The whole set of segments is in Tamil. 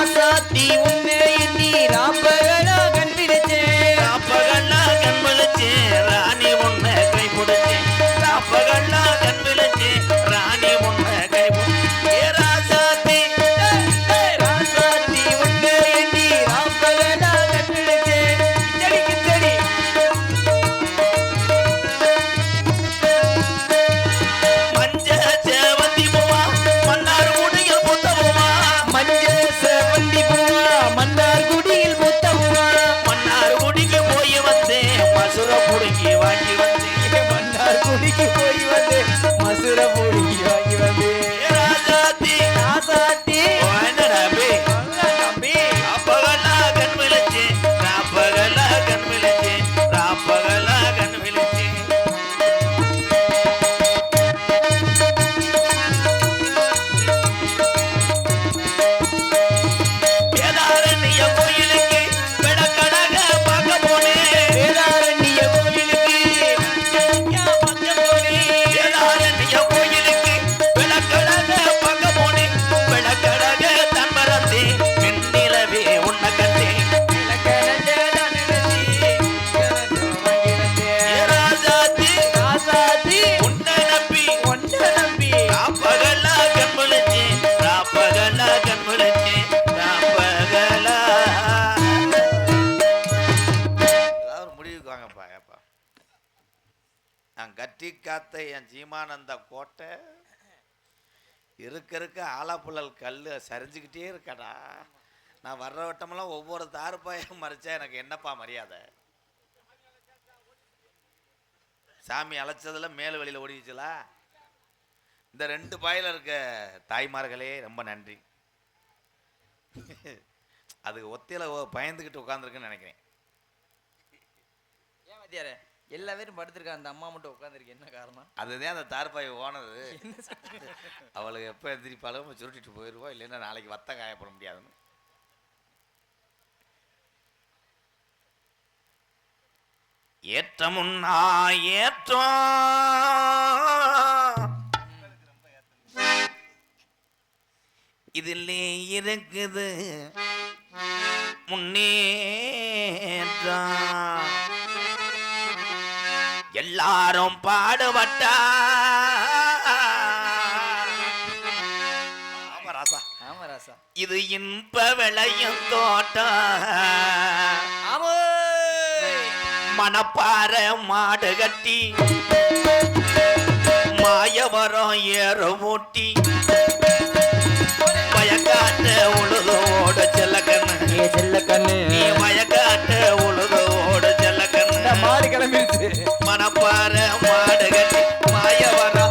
ಆಸಕ್ತಿಯು காத்த என் ஜீமானந்த கோட்டை இருக்க இருக்க ஆலாப்புழல் கல் சரிஞ்சுக்கிட்டே இருக்கடா. நான் வர்ற வட்டமெல்லாம் ஒவ்வொரு தார்பாயும் மறைச்சா எனக்கு என்னப்பா மரியாதை? சாமி அழைச்சதில் மேல் வழியில் ஓடிச்சுலா இந்த ரெண்டு பாயில் இருக்க தாய்மார்களே ரொம்ப நன்றி. அதுக்கு ஒத்தையில் பயந்துக்கிட்டு உட்காந்துருக்குன்னு நினைக்கிறேன். ஏன் மத்தியாரே எல்லா பேரும் படுத்திருக்கா அந்த அம்மா மட்டும் உட்காந்துருக்கு என்ன காரணம்? அதுதான் அந்த தார்பாய் ஓனது. அவளுக்கு எப்போ எந்திரிப்பாலும் சுருட்டிட்டு போயிடுவோம் இல்லைன்னா நாளைக்கு வத்த காயப்பட முடியாதுன்னு. ஏற்றமுன்னா ஏற்றம் இதிலே இருக்குது முன்னேற்றம். எல்லாரும் பாடுபட்டா. இது இன்ப விளையும் தோட்டம். மணப்பாற மாடு கட்டி மாயவரம் ஏற ஓட்டி வயக்காட்டு உழுதோட செல்ல கண்ணு செல்ல கண்ணு வயக்கா கிளம்பிடுச்சு மனப்பார மாடு கட்டி மாயவனா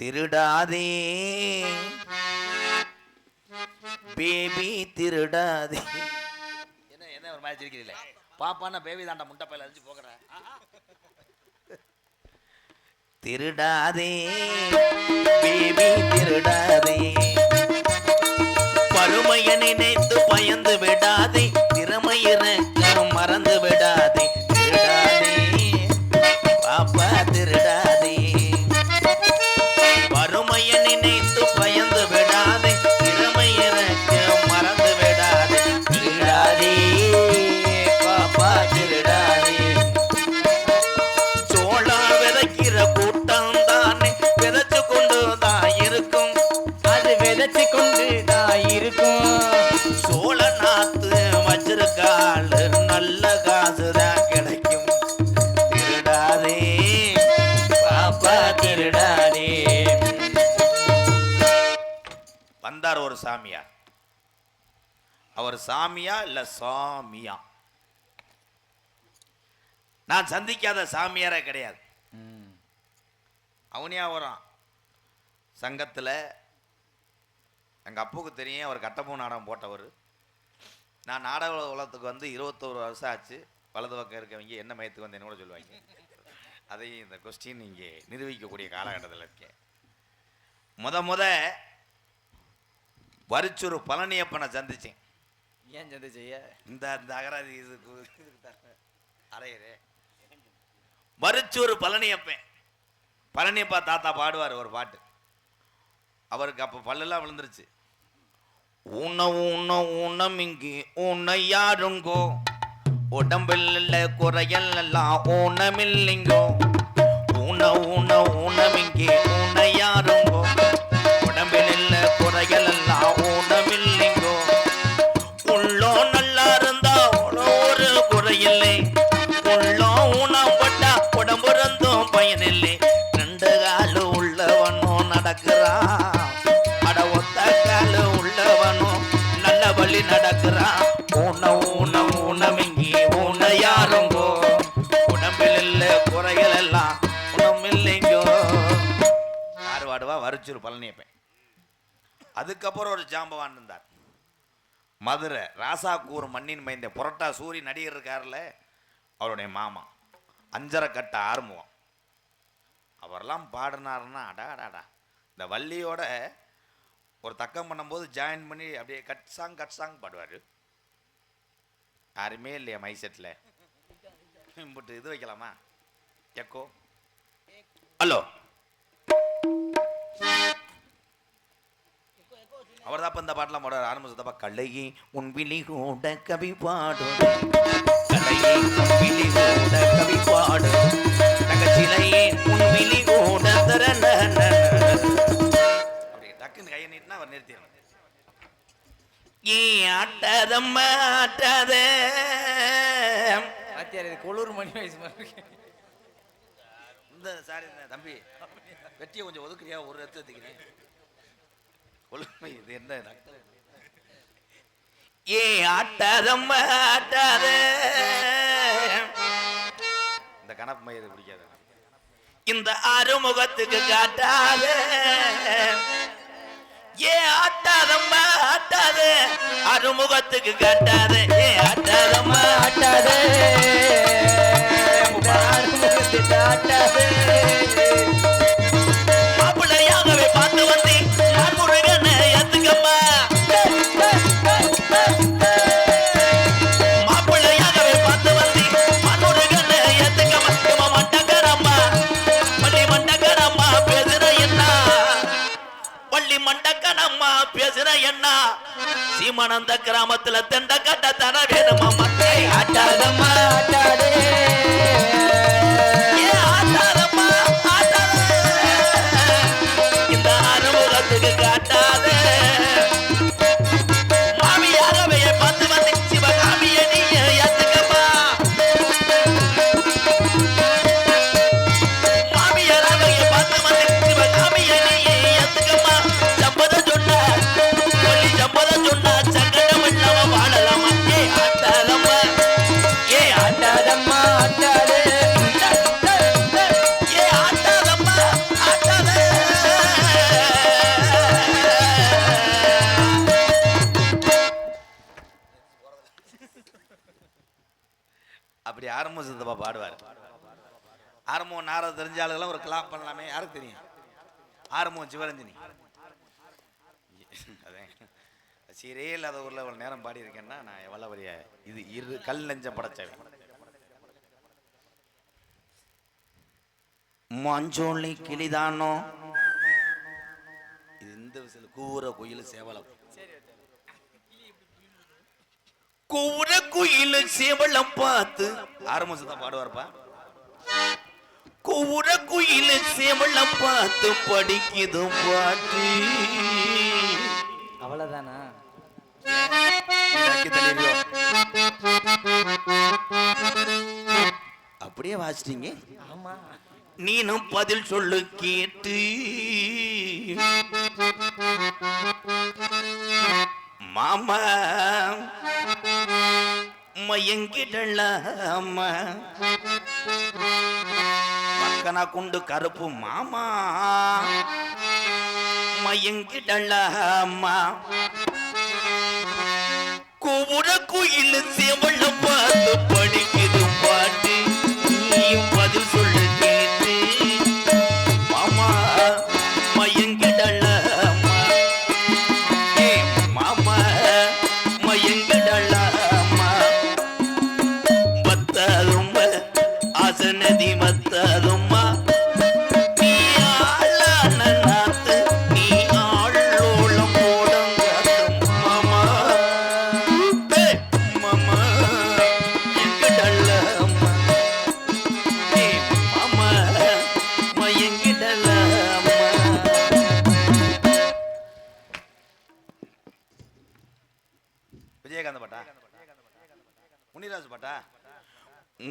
திருடாதே. பேபி திருடாதே. என்ன என்ன ஒரு மாதிரி இருக்கிறீங்களே பாப்பான்னா பேபி தாண்டா முட்டை பையில அரிஞ்சு திருடாதே. பேபி திருடாதே. பருமைய நினைத்து பயந்து விடாதே. திறமையிறக்க மறந்து விடாதே. திருடாதே. ஒரு சாமியார் அவர் சாமியா இல்ல சாமியா? நான் சந்திக்காத சாமியாரே கிடையாது. அவனியா வரான் சங்கத்தில் எங்கள் அப்புக்கு தெரியும் அவர் கட்டப்பூ நாடகம் போட்டவர். நான் நாடக உலகத்துக்கு வந்து இருபத்தோரு வருஷம் ஆச்சு. வலது பக்கம் இருக்கவங்க என்ன மயத்துக்கு வந்தேன்னு கூட சொல்லுவாங்க. அதையும் இந்த கொஸ்டின் இங்கே நிரூபிக்கக்கூடிய காலகட்டத்தில் இருக்கேன். முத முத வரிச்சூர் பழனியப்பனை சந்திச்சேன். ஏன் சந்தை செய்ய இந்த இந்த அகராதி இதுக்கு அரையரே வரிச்சூர் பழனியப்பன் பழனியப்பா தாத்தா பாடுவார் ஒரு பாட்டு. அவருக்கு அப்போ பல்லெல்லாம் விழுந்துருச்சு. உண்ண உண்ண உண்ணம் இங்கு உன்னை யாருங்கோ? உடம்பில் குறையல் எல்லாம் ஊனமில்லைங்கோ இங்கே உன்னை யாருங்கோ அதுக்கப்புறம் ஒரு ஜாம்பவான் இருந்தார். மதுரை ராசாக்கூர் மண்ணின் மைந்த புரட்டா சூரி நடிகர் இருக்கார்ல அவருடைய மாமா. அஞ்சரை கட்ட ஆறுமுகம். அவரெல்லாம் பாடினாருன்னா அடா அடாடா இந்த வள்ளியோட ஒரு தக்கம் பண்ணும்போது ஜாயின் பண்ணி அப்படியே கட் சாங் கட் சாங் பாடுவார். யாருமே இல்லையா மைசெட்டில் இம்புட்டு இது வைக்கலாமா? எக்கோ ஹலோ அவர் தான் இந்த பாட்டெல்லாம் பாடுறாரு ஆரம்பிச்சதப்பா கலையே உன் விழி கூட கவி பாடு கலையே உன் விழி கூட கவி பாடு தங்கச்சிலையே உன் விழி கூட தரன அப்படி டக்குன்னு கையை நீட்டினா அவர் நிறுத்திடணும் ஏ ஆட்டாதம்மா ஆட்டாதே? இது கொளூர் மணி வயசு மாதிரி இருக்கு. இந்த சாரி தம்பி வெட்டியை கொஞ்சம் ஒதுக்குறியா? ஒரு இடத்துல எடுத்துக்கிறேன் ஒழுமை இது என்ன ஏ ஆட்டாதம்மா ஆட்டாதே. இந்த கணப்பு மயிறு பிடிக்காத. இந்த அறுமுகத்துக்கு காட்டாத. ஏ ஆட்டாதம்மா ஆட்டாதே. அறுமுகத்துக்கு காட்டாத. ஏ ஆட்டாதம்மா ஆட்டாதே. ஆறுமுகத்தை ஆட்டாதே மண்டக்கரம்மா பேசுற என்ன? சீமானந்த கிராமத்துல தெண்ட கட்ட தர வேணுமா மட்டை ஆட்டாதம்மா ஆட்டாதே. ஆட்டாதம்மா, ஆட்டாத. இந்த அனுபவத்துக்கு காட்டா. அப்படி ஆரம்பம் சித்தப்பா பாடுவார். ஆரம்பம் நார தெரிஞ்ச ஆளுகெல்லாம் ஒரு கிளாப் பண்ணலாமே. யாருக்கு தெரியும்? ஆரம்பம் சிவரஞ்சனி அதான். சீரே இல்லாத ஊரில் இவ்வளோ நேரம் பாடியிருக்கேன்னா நான் எவ்வளோ பெரிய இது இரு கல் நெஞ்ச படைச்சேன் மாஞ்சோழி கிளிதானோ? இது இந்த விசில் கூற குயில் சேவலம் கூற குயில் சேவலம் பார்த்து. ஆரம்பிச்சுதான் பாடுவார்ப்பா. கூற குயில் சேவலம் பார்த்து படிக்குது பாட்டு. அவ்வளவுதானா. அப்படியே வாசிட்டீங்க ஆமா. நீனும் பதில் சொல்லு கேட்டு. மாமா. மயங்கிடல அம்மா பக்கனா குண்டு கருப்பு மாமா. மயங்கிடல அம்மா கூவுற குயில் சேவல பார்த்து படிக்குது பாட்டு. நீயும் பதில் சொல்லு.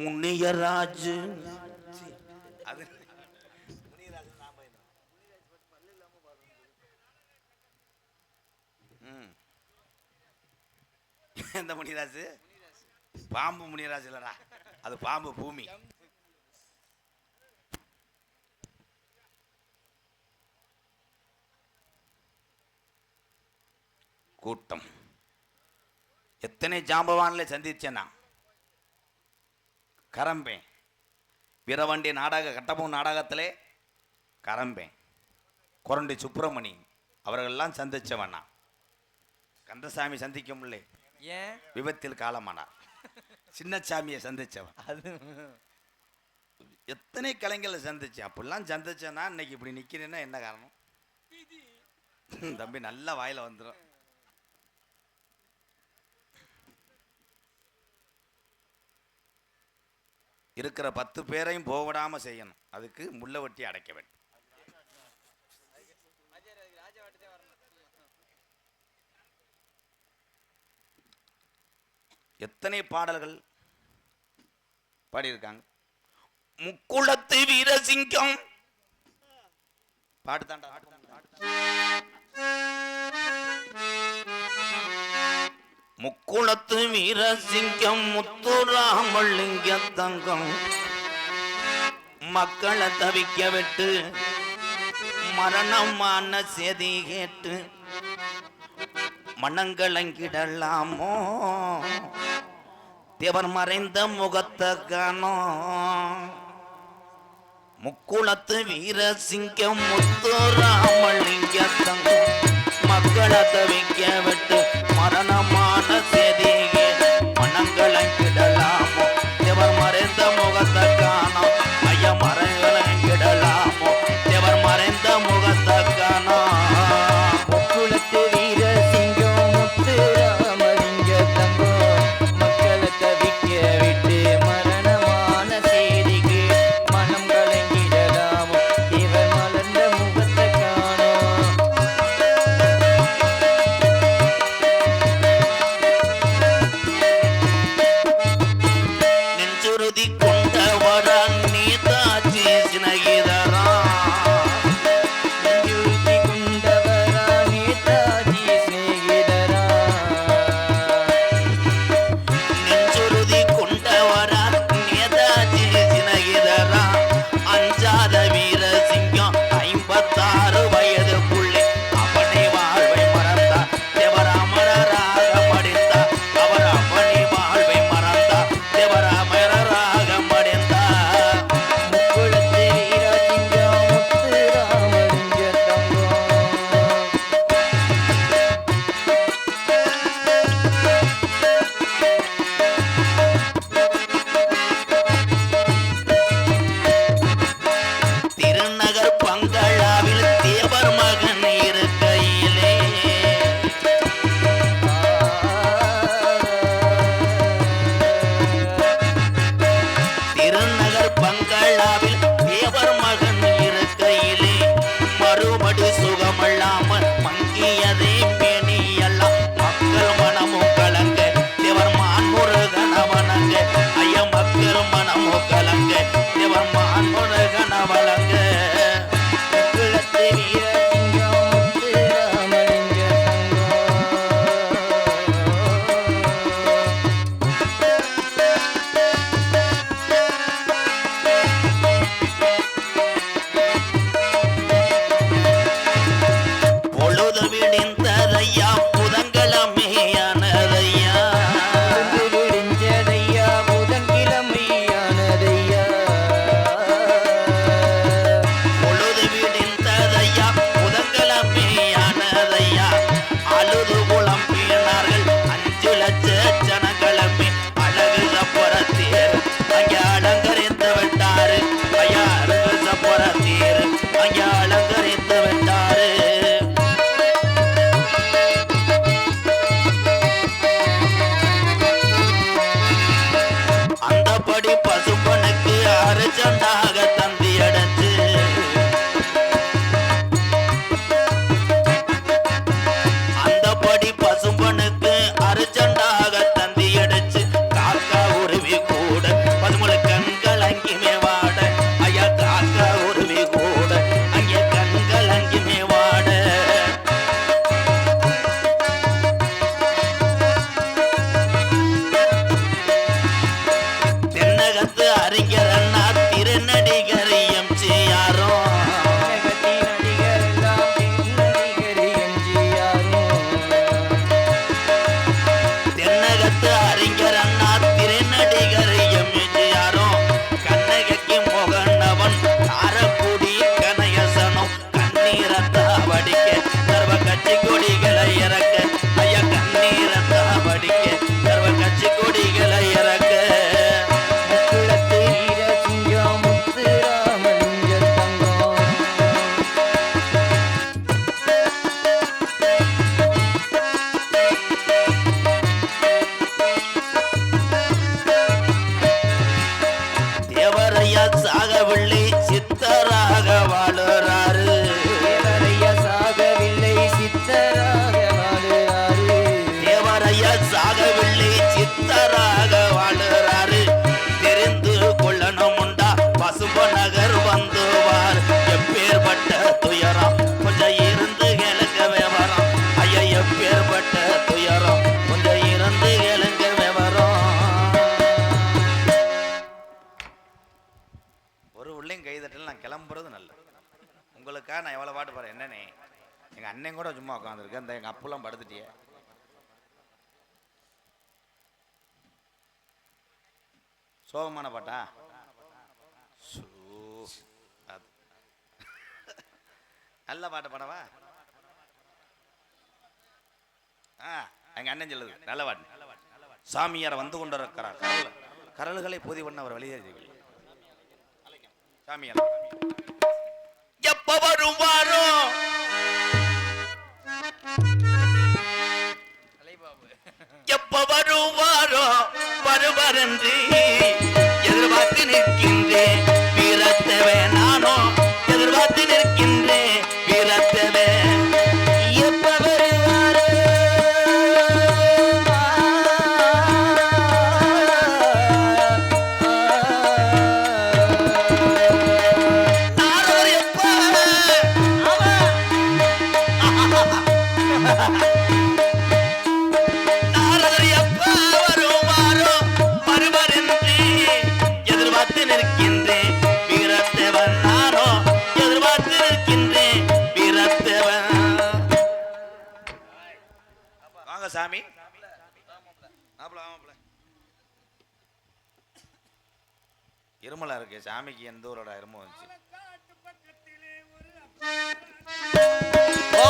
முனியராஜ். எந்த முனிராஜ் பாம்பு முனிராஜ் இல்லடா. அது பாம்பு பூமி. கூட்டம். எத்தனை ஜாம்பவான்ல சந்திச்சேன் நான் கரம்பேன். வீரவண்டி நாடக கட்டபொம்மன் நாடகத்திலே கரம்பேன். கொரண்டி சுப்பிரமணி அவர்கள்லாம் சந்திச்சவன். நான் கந்தசாமி சந்திக்க முடியல ஏன்? விபத்தில் காலமானார். சின்னசாமியை சந்திச்சவன். அது. எத்தனை கலைஞர்களை சந்திச்சேன்? அப்படிலாம் சந்திச்சேன்னா இன்னைக்கு இப்படி நிக்கிறேன்னா என்ன காரணம்? தம்பி நல்லா வாயில வந்துடும் இருக்கிற பத்து பேரையும் போவிடாம செய்யணும். அதுக்கு முள்ள வெட்டி அடைக்க வேண்டும். எத்தனை பாடல்கள் பாடியிருக்காங்க? முக்குளத்து வீரசிங்கம். பாடுதாண்டா முக்குளத்து வீரசிங்கம் முத்துராமலிங்க தங்கம். மக்களை தவிக்க விட்டு மரணமான செதி கேட்டு மனங்களங்கிடலாமோ தேவர் மறைந்த முகத்தை காணோம் முக்குளத்து வீரசிங்கம் முத்துராமலிங்க தங்கம். மக்களை தவிக்க விட்டு மரணமான அண்ணன் கூட சும்மா உட்காந்துருக்கேன் இந்த எங்கள் அப்பெல்லாம் படுத்துட்டியே. சோகமான பாட்டா? நல்ல பாட்டு பாடவா? ஆ எங்கள் அண்ணன் சொல்லுது. நல்ல பாட்டு. சாமியார் வந்து கொண்டிருக்கிறார். கரல் கரல்களை பொதி பண்ண அவர் வெளியேறவில்லை சாமியார். எப்ப வருவாரோ? எப்ப வருவாரோ வருவார் என்று எதிர்பார்த்து நிற்கிறேன். சாமி. இருமலா இருக்கு சாமிக்கு எந்த ஊரோட இருமம் வந்துச்சு? ஓ.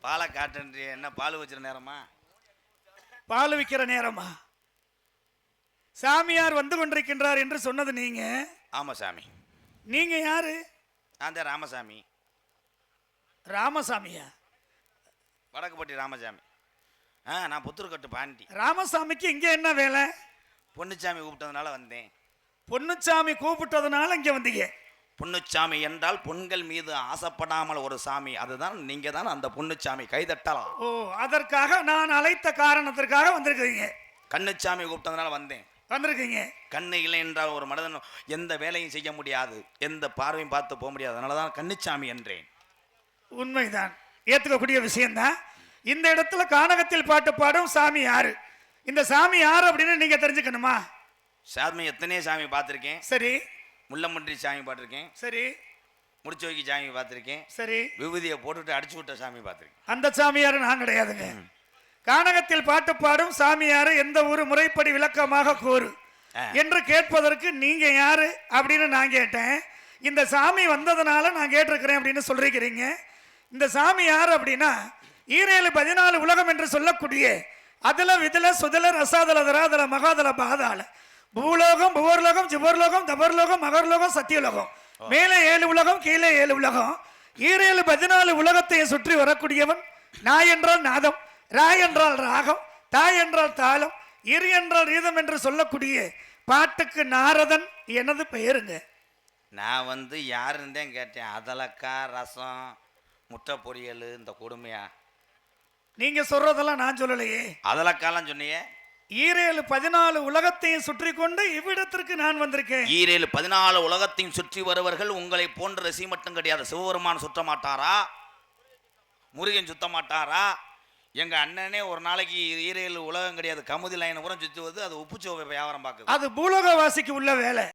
பாலை காட்டுன்றி என்ன பால் வச்சிருந்த நேரமா? பால் விற்கிற நேரமா? சாமியார் வந்து கொண்டிருக்கின்றார் என்று சொன்னது நீங்க? ஆமா சாமி. நீங்க யாரு? தான் ராமசாமி. ராமசாமியா? வடக்குப்பட்டி ராமசாமி. ஆ நான் புத்தூர்கட்டு பாண்டி. ராமசாமிக்கு இங்க என்ன வேலை? பொன்னுச்சாமி கூப்பிட்டதுனால வந்தேன். பொன்னுச்சாமி கூப்பிட்டதுனால இங்க வந்தீங்க. பொன்னுச்சாமி என்றால் பொண்கள் மீது ஆசைப்படாமல் ஒரு சாமி. அதுதான் நீங்க தான் அந்த பொன்னுச்சாமி. கைதட்டலாம் ஓ அதற்காக நான் அழைத்த காரணத்திற்காக வந்திருக்கீங்க கண்ணுச்சாமி கூப்பிட்டதுனால வந்தேன். வந்திருக்கீங்க. கண்ணு இல்லை என்றால் ஒரு மனிதன் எந்த வேலையும் செய்ய முடியாது. எந்த பார்வையும் பார்த்து போக முடியாது. அதனால தான் கண்ணுச்சாமி என்றேன். உண்மைதான். ஏத்துக்கக்கூடிய விஷயம்தான். இந்த இடத்துல கானகத்தில் பாட்டு பாடும் சாமி யாரு? இந்த சாமி யாரு அப்படின்னு நீங்க தெரிஞ்சுக்கணுமா? சாமி எத்தனையோ சாமி பார்த்துருக்கேன். சரி. முள்ளம்பன்றி சாமி பார்த்துருக்கேன் சரி. முடிச்சு வைக்க சாமி பார்த்துருக்கேன் சரி. விபூதியை போட்டுட்டு அடிச்சு விட்ட சாமி பார்த்துருக்கேன் அந்த சாமியார் நான் கிடையாதுங்க. கானகத்தில் பாட்டு பாடும் சாமியாரு எந்த ஒரு முறைப்படி விளக்கமாக கூறு. என்று கேட்பதற்கு நீங்க யாரு அப்படின்னு நான் கேட்டேன். இந்த சாமி வந்ததுனால நான் கேட்டிருக்கிறேன் அப்படின்னு சொல்லிருக்கிறீங்க இந்த சாமி யார் அப்படின்னா ஈரேழு பதினாலு உலகம் என்று சொல்லக்கூடிய அதுல விதுல சுதல ரசாதல தராதல மகாதல பாதாள. பூலோகம் புவர்லோகம் ஜிபர்லோகம் தபர்லோகம் மகர்லோகம் சத்தியலோகம். மேலே ஏழு உலகம் கீழே ஏழு உலகம். ஈரேழு பதினாலு உலகத்தையும் சுற்றி வரக்கூடியவன் நாய் என்றால் நாதம் ராய் என்றால் ராகம் தாய் என்றால் தாளம் இரு என்றால் ரீதம் என்று சொல்லக்கூடிய பாட்டுக்கு நாரதன் எனது பெயருங்க. நான் வந்து யாருன்னு கேட்டேன். அதலக்கா ரசம் முட்டை பொரியல் இந்த கொடுமையா? நீங்க சொல்றதெல்லாம் நான் சொல்லலையே. அதலக்காலாம் சொன்னியே? ஈரேழு பதினாலு உலகத்தையும் சுற்றி கொண்டு இவ்விடத்திற்கு நான் வந்திருக்கேன். ஈரேழு பதினாலு உலகத்தையும் சுற்றி வருவர்கள் உங்களை போன்ற ரசி மட்டும் கிடையாது. சிவபெருமான் சுத்த மாட்டாரா முருகன் சுத்த மாட்டாரா எங்க அண்ணனே ஒரு நாளைக்கு ஈரேழு உலகம் கிடையாது. கமுதி லைன் பூரா சுற்றுவது அது உப்புச்சோவை வியாபாரம் பார்க்குது. அது பூலோகவாசிக்கு உள்ள வேலை.